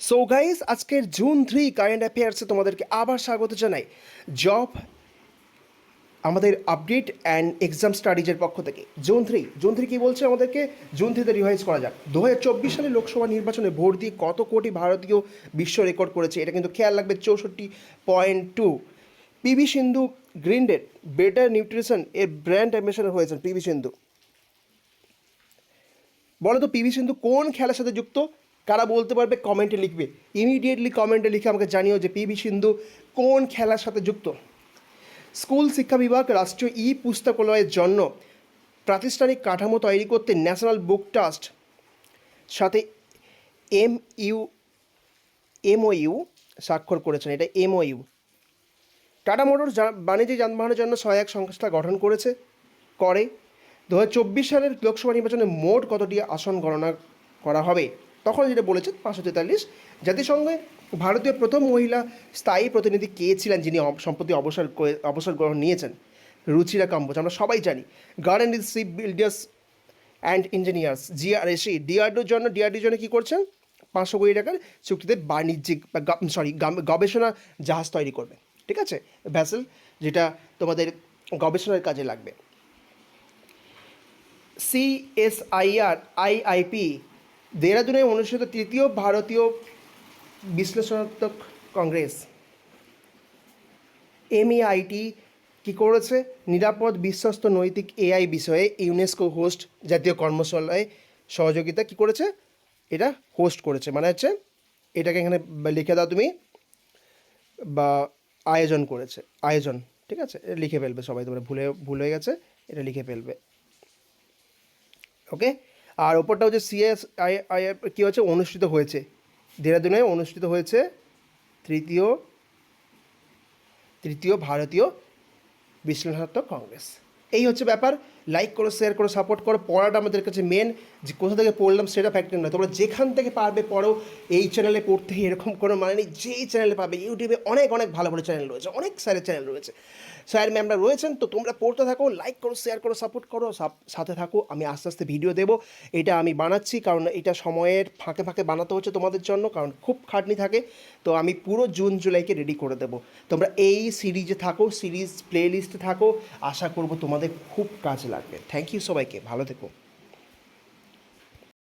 So guys আজকের June three current অ্যাফেয়ার্সে তোমাদেরকে আবার স্বাগত জানাই। জব আমাদের আপডেট অ্যান্ড এক্সাম স্টাডিজের পক্ষ থেকে। জুন থ্রি জুন থ্রি কী বলছে আমাদেরকে? জুন থ্রিতে রিভাইজ করা যাক। দু হাজার চব্বিশ সালে লোকসভা নির্বাচনে ভোট দিয়ে কত কোটি ভারতীয় বিশ্ব রেকর্ড করেছে, এটা কিন্তু খেয়াল রাখবে চৌষট্টি পয়েন্ট টু পিভি সিন্ধু গ্রিনডেড বেটার নিউট্রিশন এর ব্র্যান্ড অ্যাম্বাসেডর হয়েছেন পিভি সিন্ধু। বলো তো পিভি সিন্ধু কোন খেলার সাথে যুক্ত? কারা বলতে পারবে কমেন্টে লিখবে। ইমিডিয়েটলি কমেন্টে লিখে আমাকে জানিও যে পিভি সিন্ধু কোন খেলার সাথে যুক্ত। স্কুল শিক্ষা বিভাগ, রাষ্ট্রীয় ই পুস্তকালয়ের জন্য প্রাতিষ্ঠানিক কাঠামো তৈরি করতে ন্যাশনাল বুক ট্রাস্ট সাথে এম ইউ এমওইউ স্বাক্ষর করেছেন। এটা এমওইউ। টাটা মোটরস যা- বাণিজ্যিক যানবাহনের জন্য সহায়ক সংস্থা গঠন করেছে, করে। দু হাজার চব্বিশ সালের লোকসভা নির্বাচনে মোট কতটি আসন গণনা করা হবে? তখন যেটা বলেছে পাঁচশো তেতাল্লিশ। জাতিসংঘে ভারতীয় প্রথম মহিলা স্থায়ী প্রতিনিধি কে ছিলেন যিনি সম্প্রতি অবসর অবসর গ্রহণ নিয়েছেন? রুচিরা কাম্বোজ, আমরা সবাই জানি। Garden Ship Builders and Engineers জিআরএসি ডিআরডিওর জন্য ডিআরডির জন্য কী করছেন? পাঁচশো কোটি টাকার চুক্তিতে বাণিজ্যিক সরি গবেষণা জাহাজ তৈরি করবে ঠিক আছে? ভ্যাসেল, যেটা তোমাদের গবেষণার কাজে লাগবে। সিএসআইআর আইআইপি দেহরাদুনে অনুষ্ঠিত তৃতীয় ভারতীয় বিশ্লেষণাত্মক কংগ্রেস। এমইআইটি কি করেছে? নিরাপদ, বিশ্বস্ত, নৈতিক এআই বিষয়ে ইউনেস্কো হোস্ট জাতীয় কর্মশালায় সহযোগিতা কি করেছে? এটা হোস্ট করেছে। মানে হচ্ছে, এটাকে এখানে লিখে দাও তুমি, বা আয়োজন করেছে। আয়োজন, ঠিক আছে? এটা লিখে ফেলবে সবাই, তোমরা ভুলে, ভুল হয়ে গেছে, এটা লিখে ফেলবে। ওকে আর ওপরটা হচ্ছে সিএস আই আই কী হচ্ছে অনুষ্ঠিত হয়েছে। দেহরাদুনে অনুষ্ঠিত হয়েছে তৃতীয় তৃতীয় ভারতীয় বিশ্লেষণাত্মক কংগ্রেস। এই হচ্ছে ব্যাপার। লাইক করো শেয়ার করো সাপোর্ট করো, পড়াটা আমাদের কাছে মেন যে কোথা থেকে পড়লাম সেটা ফ্যাক্টর নয় তোমরা যেখান থেকে পারবে পড়ো। এই চ্যানেলে পড়তে এরকম কোনো মানে নেই। যেই চ্যানেলে পাবে ইউটিউবে অনেক অনেক ভালো ভালো চ্যানেল রয়েছে। অনেক স্যারের চ্যানেল রয়েছে। স্যার ম্যামরা রয়েছেন, তো তোমরা পড়তে থাকো লাইক করো শেয়ার করো সাপোর্ট করো সাথে থাকো। আমি আস্তে আস্তে ভিডিও দেবো। এটা আমি বানাচ্ছি, কারণ এটা সময়ের ফাঁকে ফাঁকে বানাতে হচ্ছে তোমাদের জন্য, কারণ খুব খাটনি থাকে। তো আমি পুরো জুন জুলাইকে রেডি করে দেবো। তোমরা এই সিরিজে থাকো সিরিজ প্লে লিস্টে থাকো। আশা করব তোমাদের খুব কাজে লাগবে। থ্যাংক ইউ সবাইকে। ভালো থেকো।